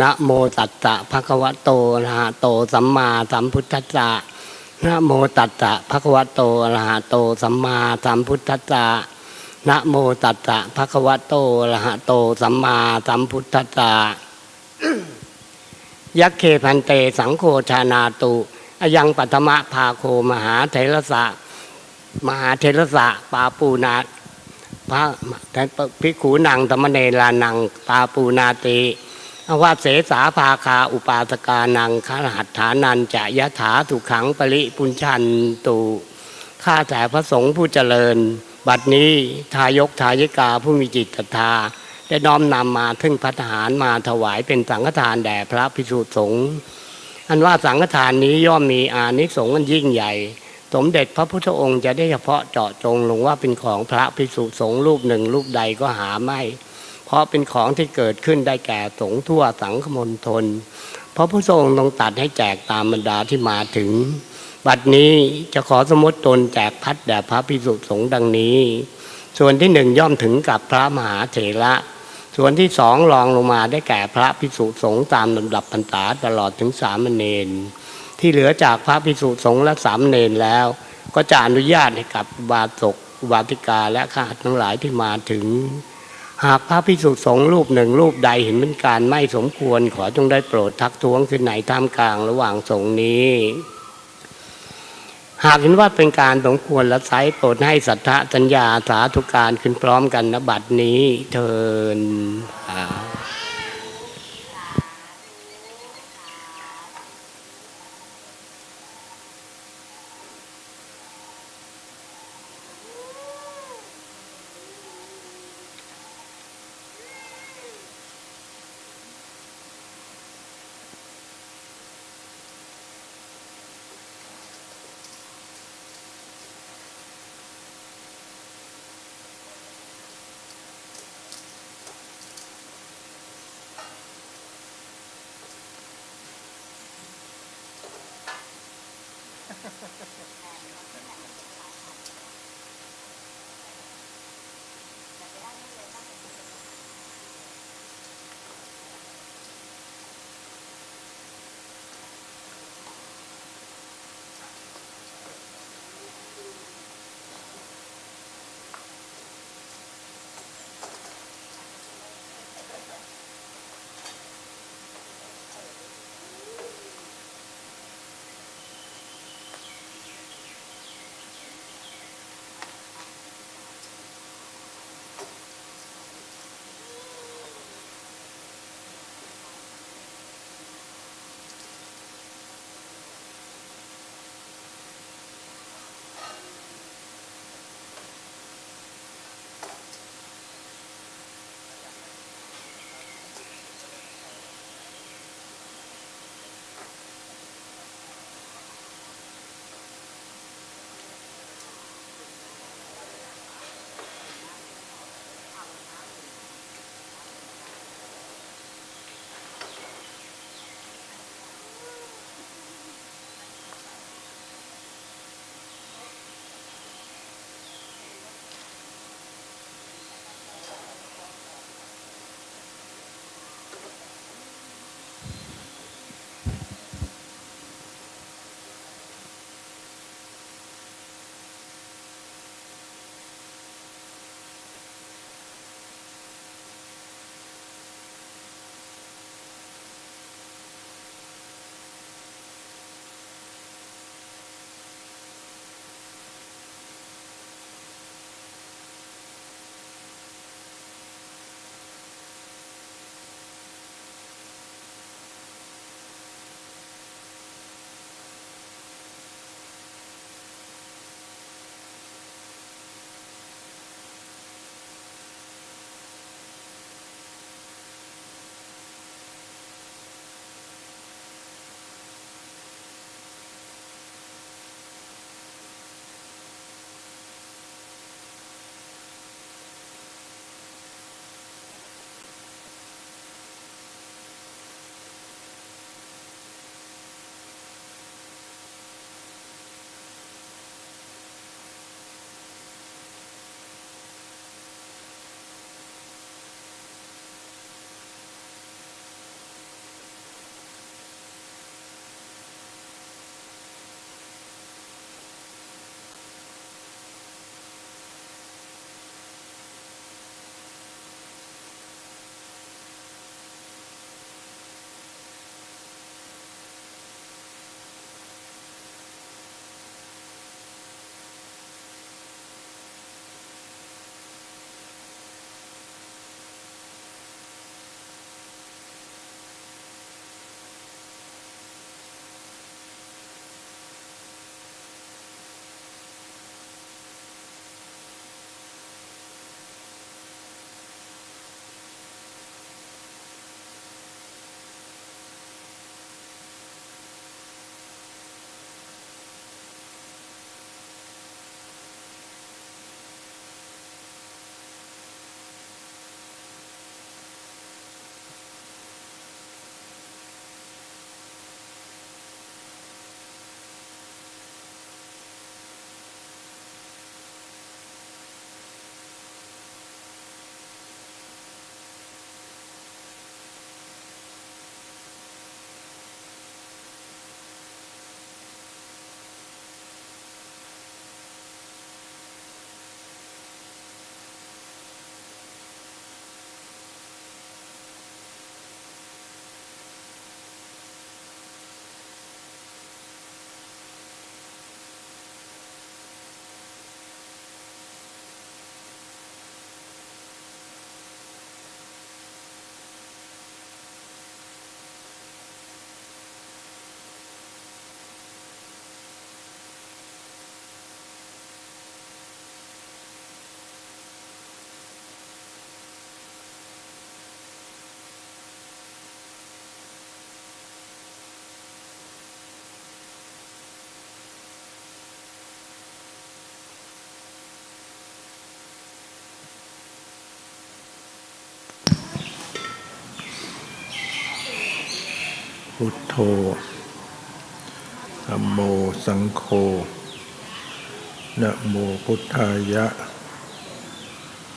นะโมตัสสะภะคะวะโตอะระหะโตสัมมาสัมพุทธัสสะนะโมตัสสะภะคะวะโตอะระหะโตสัมมาสัมพุทธัสสะนะโมตัสสะภะคะวะโตอะระหะโตสัมมาสัมพุทธัสสะยักเคพันเตสังโฆชานาตุอายังปัตมะภาโคมหาเถรสะมหาเถรสะปาปูนาพระภิขุนังธรรมเนรานังปาปูนาติ ว่าเสสาภาคาอุปาสกานังคาหัตถานันจะยะถาถูกขังปริปุญชันตุข้าแต่พระสงฆ์ผู้เจริญ บัดนี้ทายกทายิกาผู้มีจิตศรัทธา ได้น้อมนำมาถึงพัฒหารมาถวายเป็นสังฆทานแด่พระภิกษุสงฆ์อันว่าสังฆทานนี้ย่อมมีอานิสงส์อันยิ่งใหญ่ สมเด็จพระพุทธองค์จะได้เฉพาะเจาะจงลงว่าเป็นของพระภิกษุสงฆ์รูปหนึ่งรูปใดก็หาไม่ เพราะเป็นของที่เกิดขึ้นได้แก่สงทั่วสังคมณฑลเพราะพระทรงค์ทรงตัดให้แจกตามบรรดาที่มาถึง บัดนี้จะขอสมมติตนแจกพัดแด่พระภิกษุสงฆ์ดังนี้ ส่วนที่หนึ่งย่อมถึงกับพระมหาเถระส่วนที่สองรองลงมาได้แก่พระภิกษุสงฆ์ตามลำดับพรรษาตลอดถึงสามเณรที่เหลือจากพระภิกษุสงฆ์และสามเณรแล้ว ก็จะอนุญาตให้กับบาสกบาสิกาและข้าทั้งหลายที่มาถึง หากพระพิสุสงฆ์รูปหนึ่งรูปใดเห็นเป็นการไม่สมควรขอจงได้โปรดทักท้วงขึ้นไหนท่ามกลางระหว่างสงนี้ หากเห็นว่าเป็นการสมควรและไซโปรดให้สัทธะสัญญาสาธุการขึ้นพร้อมกันนบัดนี้เทิน Thank you. พุทโธธัมโมสังโฆนะโมพุทธายะ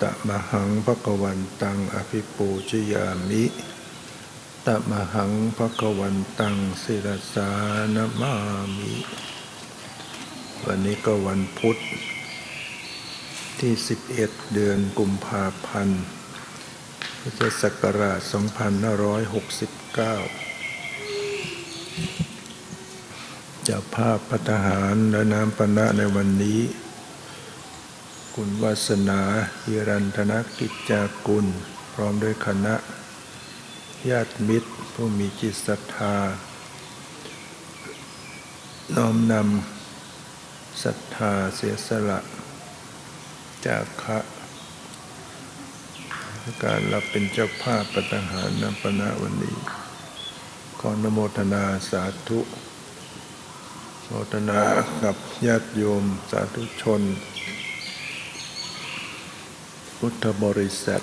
ตะมหังภควันตังอภิปูชยามิ ตะมหังภควันตังศิรสานมามิ วันนี้ก็วันพุธ ที่ 11 เดือนกุมภาพันธ์พุทธศักราช 2569เจ้าภาพพัฒหารและน้ำปนะในวันนี้ คุณวัสนาฮิรันธนกิจจากุล พร้อมด้วยคณะ ญาติมิตรผู้มีจิตศรัทธา น้อมนำศรัทธาเสียสละ จากคะการรับเป็นเจ้าภาพปัตหารน้ำปนะวันนี้ อนโมทนาสาธุโมทนากับญาติโยมสาธุชน พุทธบริษัท